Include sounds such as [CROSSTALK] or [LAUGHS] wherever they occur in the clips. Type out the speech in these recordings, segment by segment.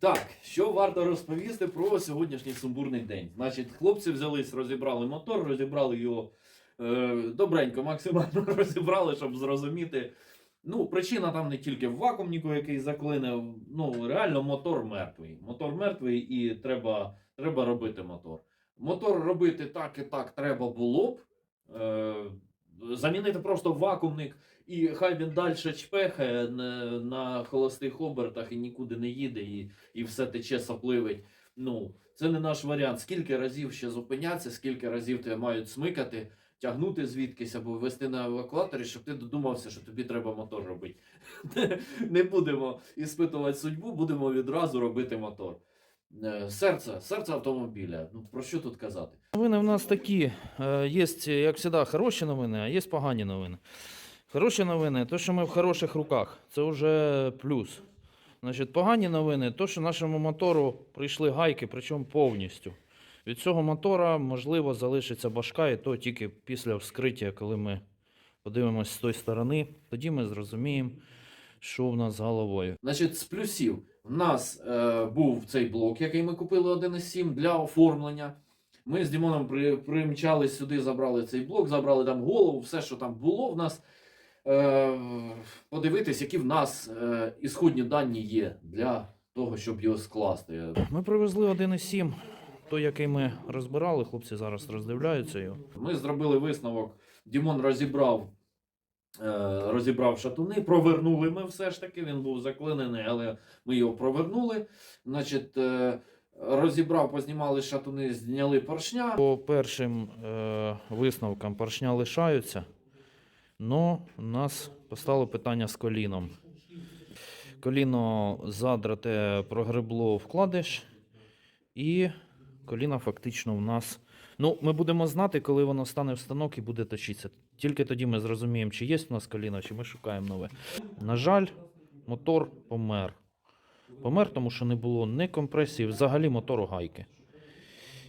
Так, що варто розповісти про сьогоднішній сумбурний день? Значить, хлопці взялись, розібрали мотор, розібрали його е, добренько, максимально [LAUGHS] розібрали, щоб зрозуміти. Ну, причина там не тільки в вакуумніку, який заклинив. Ну, реально мотор мертвий. Мотор мертвий і треба, треба робити мотор. Мотор робити так і так треба було б. Е, замінити просто вакуумник, і хай він далі чпехає на, холостих обертах і нікуди не їде, і, і все тече сопливить. Ну, це не наш варіант. Скільки разів ще зупинятися, скільки разів тебе мають смикати, тягнути звідкись або вести на евакуаторі, щоб ти додумався, що тобі треба мотор робити. [LAUGHS] Не будемо іспитувати судьбу, будемо відразу робити мотор. Е, Серце, серце автомобіля. Ну про що тут казати? Новини в нас такі. Е, Є, як завжди, хороші новини, а є погані новини. Хороші новини, то, що ми в хороших руках, це вже плюс. Значить, погані новини, то, що нашому мотору прийшли гайки, причому повністю. Від цього мотора, можливо, залишиться башка, і то тільки після вскриття, коли ми подивимося з тої сторони, тоді ми зрозуміємо, що в нас з головою. Значить, з плюсів в нас е, був цей блок, який ми купили 1.7 для оформлення. Ми з Дімоном при, примчались сюди, забрали цей блок, забрали там голову, все, що там було в нас. Е, подивитись, які в нас е, ісходні дані є для того, щоб його скласти. Ми привезли 1.7, той, який ми розбирали, хлопці зараз роздивляються його. Ми зробили висновок. Дімон розібрав, е, розібрав шатуни, провернули ми все ж таки. Він був заклинений, але ми його провернули. Значить, розібрав, познімали шатуни, зняли поршня. По першим е, висновкам поршня лишаються, але у нас постало питання з коліном. Коліно задрате прогребло вкладиш, і коліно фактично в нас. Ну, ми будемо знати, коли воно стане в станок і буде точитися. Тільки тоді ми зрозуміємо, чи є в нас коліно, чи ми шукаємо нове. На жаль, мотор помер. Помер, тому що не було ні компресії, взагалі мотору гайки.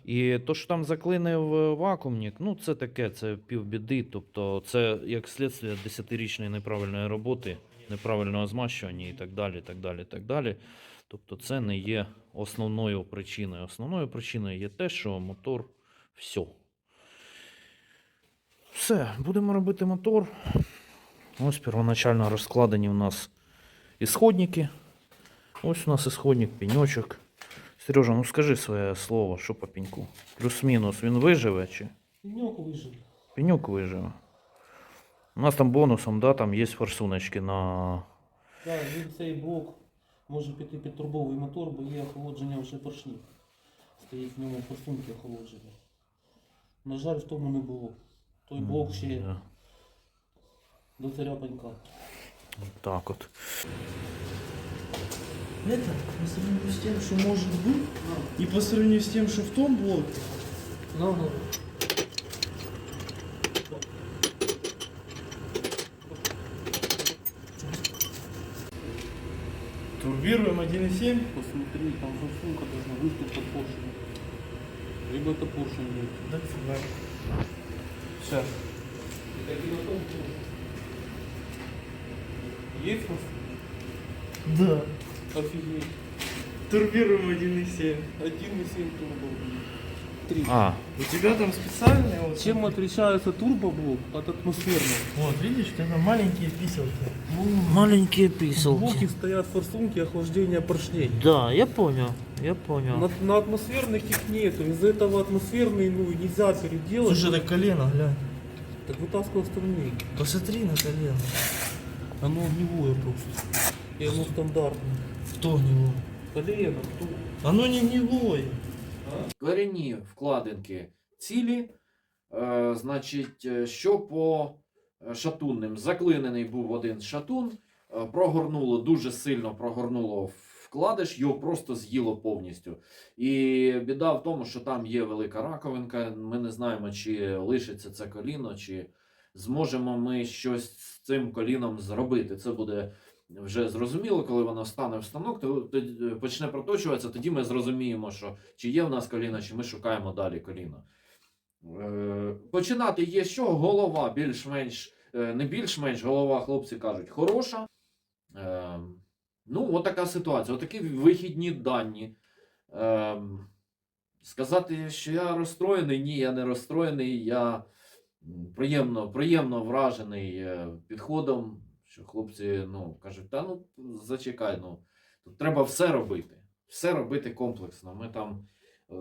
І то, що там заклинив вакуумник, ну це таке, це півбіди. Тобто, це як слідство 10-річної неправильної роботи, неправильного змащування і так далі. так далі, так далі. Тобто, це не є основною причиною. Основною причиною є те, що мотор все. Все, будемо робити мотор. Ось первоначально розкладені у нас ісходники. Ось у нас ісходник, пеньочок. Сережа, ну скажи своє слово, що по пеньку. Плюс-мінус він виживе чи? Пенек выжил. Пеньок виживе. У нас там бонусом, да, там є форсуночки на. Да, він цей блок може піти під турбовий мотор, бо є охолодження вже поршнів. Стоїть в ньому форсунки охолодження. На жаль, в тому не було. Той блок ще Да. до царя панька. Так от. Это по сравнению с тем, что может быть, и по сравнению с тем, что в том блоке, Ну, ну. турбируем 1.7. Посмотри, там форсунка должна выступить под поршень. Либо это поршень нет. Да фига. Сейчас. Есть Да. Офигеть. Турбируем 1.7. 1,7 турбо. Три. А, У тебя там специальные вот. Чем отличается турбоблок от атмосферного? Вот, видишь, тебя маленькие писелки. маленькі В блоке стоят форсунки охлаждения поршней. Да, я понял, я понял. На, на атмосферных их нету. Из-за этого атмосферные ну, нельзя переделать. Слушай, это колено, глянь. Так вытаскивай остальные. Посмотри на колено. Оно огневое просто. И оно стандартное. Кто в него? Колено, кто? Оно не гнилое. Корінні вкладинки цілі. Е, значить, е, що по е, шатунним? Заклинений був один шатун, е, прогорнуло, дуже сильно прогорнуло вкладиш, його просто з'їло повністю. І біда в тому, що там є велика раковинка. Ми не знаємо, чи лишиться це коліно, чи зможемо ми щось з цим коліном зробити. Це буде вже зрозуміло, коли воно стане в станок, то, то е, почне проточуватися, тоді ми зрозуміємо, що чи є в нас коліно, чи ми шукаємо далі коліно. Е, починати є чого? Голова більш-менш, е, не більш-менш, голова, хлопці кажуть, хороша. Е, Ну, от така ситуація, отакі вихідні дані. Ем, сказати, що я розстроєний, ні, я не розстроєний. Я приємно, приємно вражений е, підходом, що хлопці ну, кажуть, та ну зачекай, ну тут треба все робити. Все робити комплексно. Ми там е,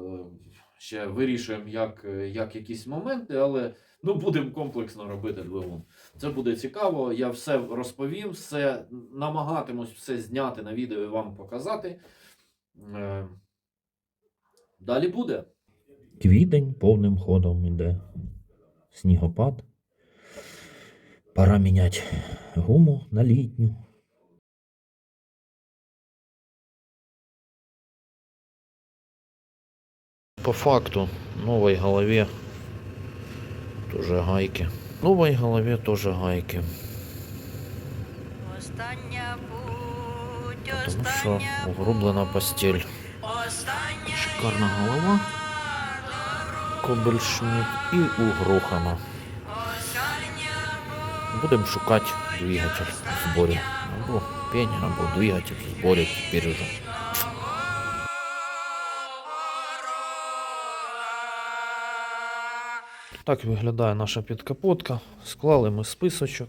ще вирішуємо, як, як якісь моменти, але ну, будемо комплексно робити двигун. Це буде цікаво. Я все розповім, все намагатимусь все зняти на відео і вам показати. Е, Далі буде. Квітень повним ходом іде. Снігопад. Пора міняти гуму на літню. По факту, новой голове тоже гайки. Новой голове тоже гайки. Остання путь, Тому що угрублена постель. Шикарна голова. Кобельшник і угрохана. Будемо шукати двигатель в зборі. Або пень, або двигатель в зборі тепер уже. Так виглядає наша підкапотка. Склали ми списочок.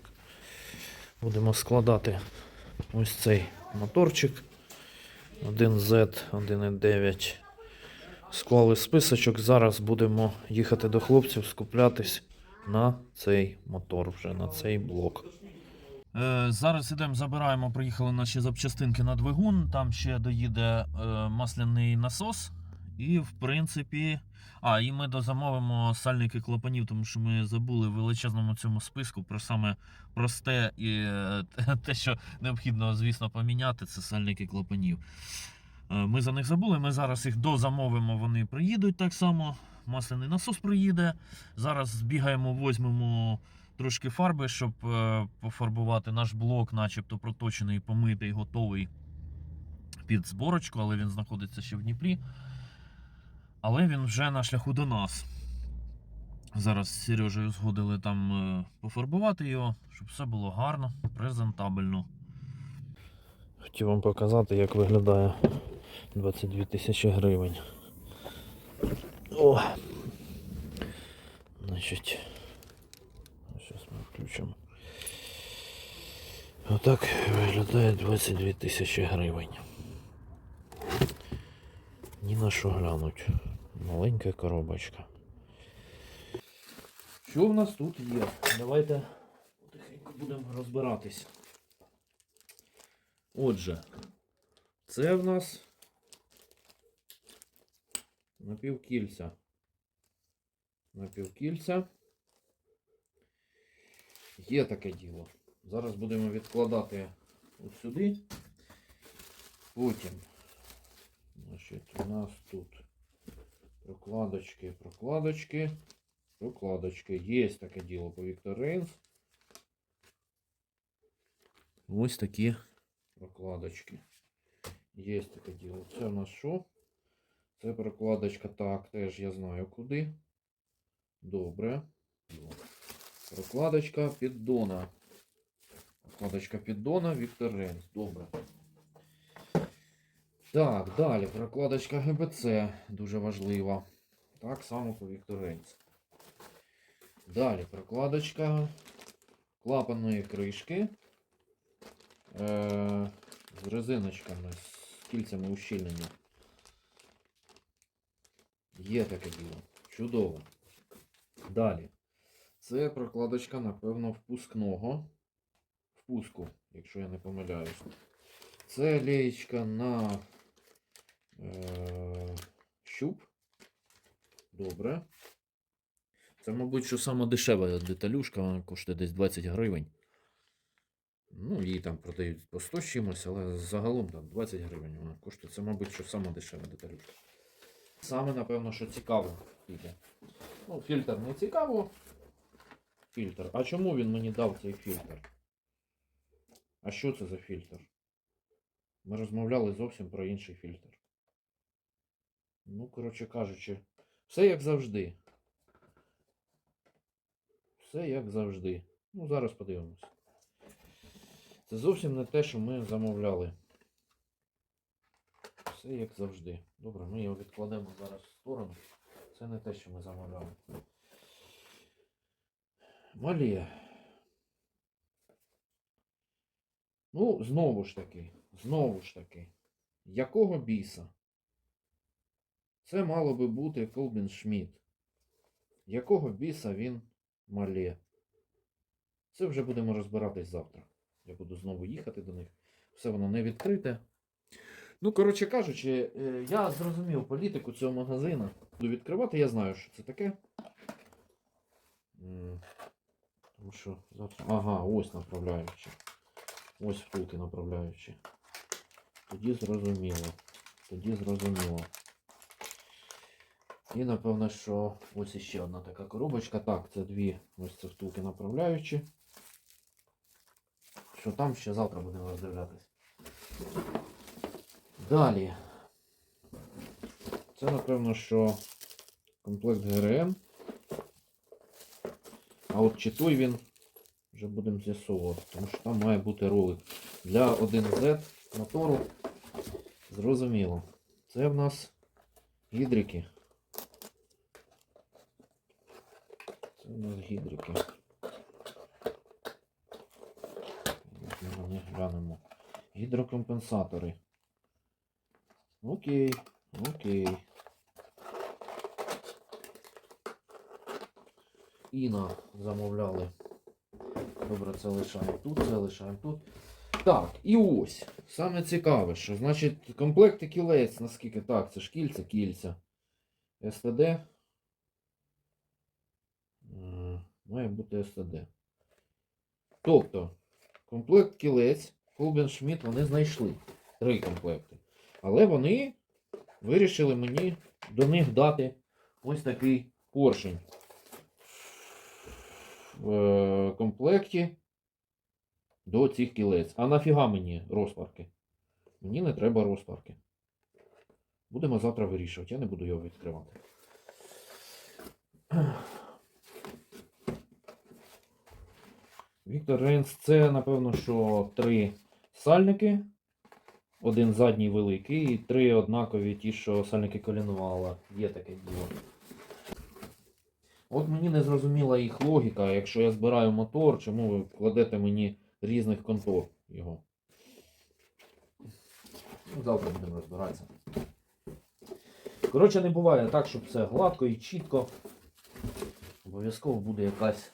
Будемо складати ось цей моторчик. 1Z 1.9. Склали списочок. Зараз будемо їхати до хлопців, скуплятись на цей мотор, вже на цей блок. Е, зараз ідемо, забираємо, приїхали наші запчастинки на двигун. Там ще доїде е, масляний насос. І, в принципі. А, і ми дозамовимо сальники клапанів, тому що ми забули в величезному цьому списку про саме просте і е, те, що необхідно, звісно, поміняти, це сальники клапанів. Ми за них забули. Ми зараз їх дозамовимо, вони приїдуть так само. Масляний насос приїде. Зараз збігаємо, візьмемо трошки фарби, щоб е, пофарбувати наш блок, начебто проточений, помитий, готовий під зборочку, але він знаходиться ще в Дніпрі. Але він вже на шляху до нас. Зараз з Сережею згодили там е, пофарбувати його, щоб все було гарно, презентабельно. Хотів вам показати, як виглядає 22 тисячі гривень. О! Значить. Зараз ми включимо. Отак виглядає 22 тисячі гривень. Ні на що глянуть. Маленька коробочка. Що в нас тут є? Давайте потихеньку будемо розбиратись. Отже, це в нас напівкільця. Напівкільця. Є таке діло. Зараз будемо відкладати от сюди. Потім, значить, у нас тут прокладочки, прокладочки, прокладочки. Є таке діло по Віктор Рейнс. Ось такі прокладочки. Є таке діло. Це у нас що? Це прокладочка. Так, теж я знаю куди. Добре. Прокладочка піддона. Прокладочка піддона Віктор Ренс. Добре. Так, далі. Прокладочка ГБЦ. Дуже важлива. Так само по Віктор Ренс. Далі прокладочка клапанної кришки. Е, з резиночками, з кільцями ущільнення. Є таке діло. Чудово. Далі. Це прокладочка, напевно, впускного. Впуску, якщо я не помиляюсь. Це леєчка на е, щуп. Добре. Це, мабуть, що сама дешева деталюшка, вона коштує десь 20 гривень. Ну, її там продають по 100 чимось, але загалом там 20 гривень вона коштує. Це, мабуть, що сама дешева деталюшка. Саме, напевно, що цікаво піде. Ну, фільтр не цікаво. Фільтр. А чому він мені дав цей фільтр? А що це за фільтр? Ми розмовляли зовсім про інший фільтр. Ну, коротше кажучи, все як завжди. Все як завжди. Ну, зараз подивимось. Це зовсім не те, що ми замовляли. Все як завжди. Добре, ми його відкладемо зараз в сторону. Це не те, що ми замовляли. Малі. Ну, знову ж таки, знову ж таки. Якого біса? Це мало би бути Колбін Шмідт. Якого біса він малє? Це вже будемо розбиратись завтра. Я буду знову їхати до них. Все воно не відкрите. Ну, коротше кажучи, е, я зрозумів політику цього магазину. Буду відкривати, я знаю, що це таке. Тому що завтра. Ага, ось направляючі. Ось втулки направляючі. Тоді зрозуміло. Тоді зрозуміло. І напевно, що ось іще одна така коробочка. Так, це дві ось це втулки направляючі. Що там ще завтра будемо роздивлятись. Далі. Це, напевно, що комплект ГРМ. А от чи той він вже будемо з'ясовувати, тому що там має бути ролик для 1Z мотору. Зрозуміло. Це в нас гідрики. Це у нас гідрики. Ми на глянемо. Гідрокомпенсатори. Окей, окей. Іна замовляли. Добре, це лишаємо тут, це лишаємо тут. Так, і ось. Саме цікаве, що значить комплекти кілець, наскільки так, це ж кільця, кільця. СТД. Має бути СТД. Тобто, комплект кілець, Колбен Шмідт вони знайшли. Три комплекти. Але вони вирішили мені до них дати ось такий поршень в е, комплекті до цих кілець. А нафіга мені розпарки? Мені не треба розпарки. Будемо завтра вирішувати. Я не буду його відкривати. Віктор Рейнс це, напевно, що три сальники. Один задній великий і три однакові ті, що сальники колінувала. Є таке діло. От мені не зрозуміла їх логіка, якщо я збираю мотор, чому ви кладете мені різних контор його. Ну, Завтра будемо розбиратися. Коротше, не буває так, щоб все гладко і чітко. Обов'язково буде якась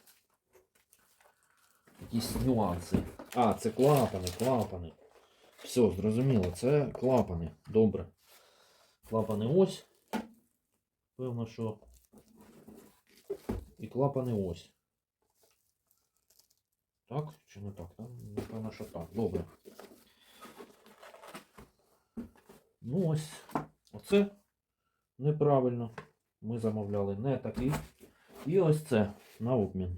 якісь нюанси. А, це клапани, клапани. Все, зрозуміло, це клапани. Добре. Клапани ось. Певно, що. І клапани ось. Так? Чи не так? Там, напевно, що так. Добре. Ну ось. Оце неправильно. Ми замовляли не такий. І ось це на обмін.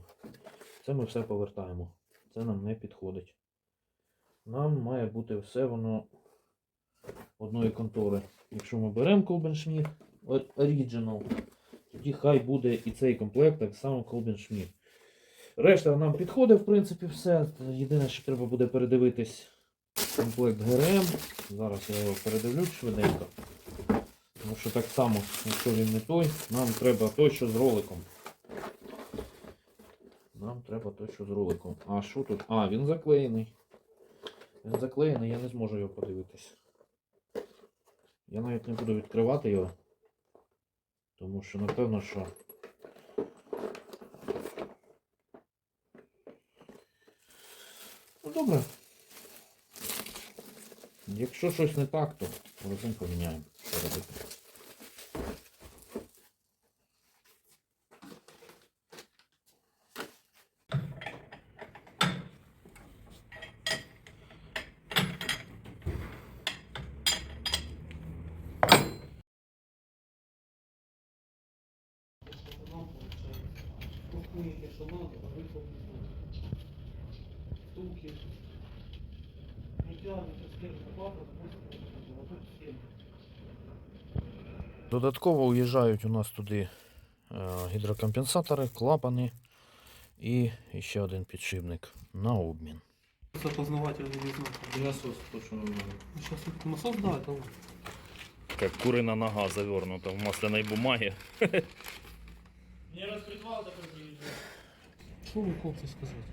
Це ми все повертаємо. Це нам не підходить. Нам має бути все воно одної контори. Якщо ми беремо Колбен Шмідт Original, тоді хай буде і цей комплект так само Колбен Шмідт. Решта нам підходить, в принципі, все. Єдине, що треба буде передивитись комплект ГРМ. Зараз я його передивлю швиденько. Тому що так само, якщо він не той, нам треба той, що з роликом. Нам треба той, що з роликом. А що тут? А, він заклеєний. Він заклеєний, я не зможу його подивитись. Я навіть не буду відкривати його. Тому що напевно, що. Ну добре. Якщо щось не так, то розум поміняємо. Що робити. Нам получается. Кухни, що надо, а ви Втулки. Миття, схема, папа, а тут схема. Додатково уїжджають у нас туди е, гідрокомпенсатори, клапани і ще один підшипник на обмін. Це познавательний візнак. Насос, то що Сейчас насос, да, это вот. Как курина нога завернута в масляной бумаге. Мне распредвал такой приезжал. Что вы хлопцы сказать?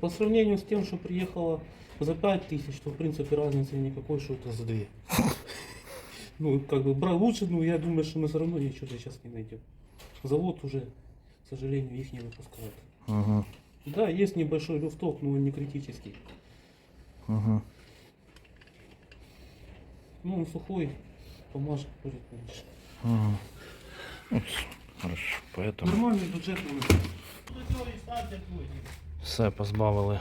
По сравнению с тем, что приехало за 5 тысяч, то в принципе разницы никакой, что это за 2. Ну, как бы бра лучше, но я думаю, что мы все равно ничего сейчас не найдем. Завод уже, к сожалению, их не выпускают. Ага, Да, есть небольшой люфток, но он не критический. ага. Ну, он сухой, помажет будет меньше. ага. Ну, Хорошо, поэтому Нормальный бюджет у нас. Ну, всё, и ставьте будет. все позбавили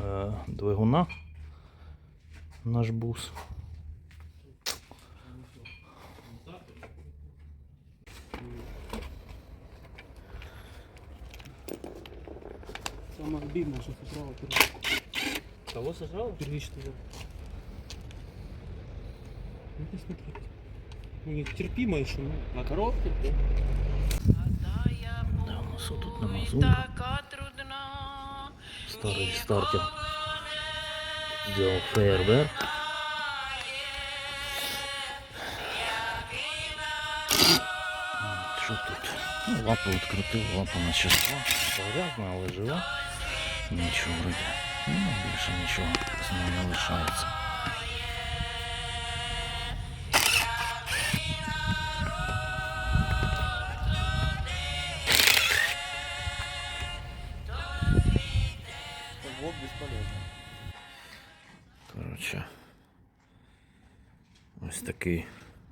е, двигуна. Наш бус. Самое обидное, что сыграла Кого сожрал? первичный. Ну, посмотри. Ну, не терпимо еще, ну. На коробке? Да, у нас тут нема Ой, звука. така трудна. Старий стартер зробив фейерверк. Що тут? Ну, лапу відкрутив, лапа на числа. Грязна, але жива. Нічого вроді. Ну, більше нічого з нею не лишається. Вот бесполезно. Коротше, ось такий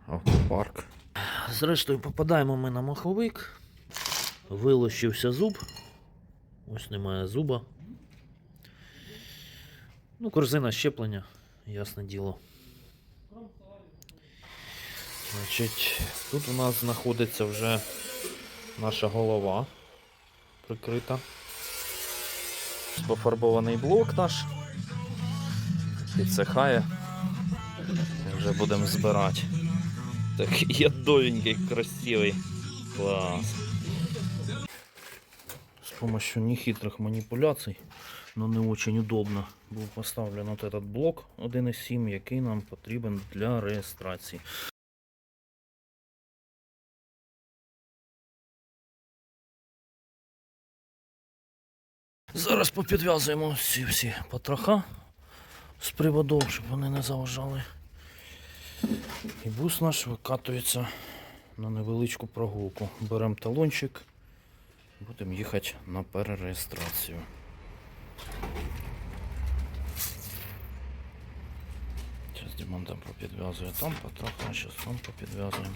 автопарк. Зрештою, попадаємо ми на маховик. Вилощився зуб. Ось немає зуба. Ну, корзина щеплення, ясне діло. Значить, тут у нас знаходиться вже наша голова прикрита. Пофарбований блок наш підсихає. Вже будемо збирати. Такий ядовенький, красивий. Клас. Помощью нехитрых манипуляций, но не очень удобно, був поставлен от этот блок 1.7, який нам потрібен для реєстрації. Зараз попідв'язуємо всі всі потроха з приводом, щоб вони не заважали. І бус наш викатується на невеличку прогулку. Беремо талончик, Будемо їхати на перереєстрацію. Зараз Дімон там попідв'язує, там потроху, зараз там попідв'язуємо.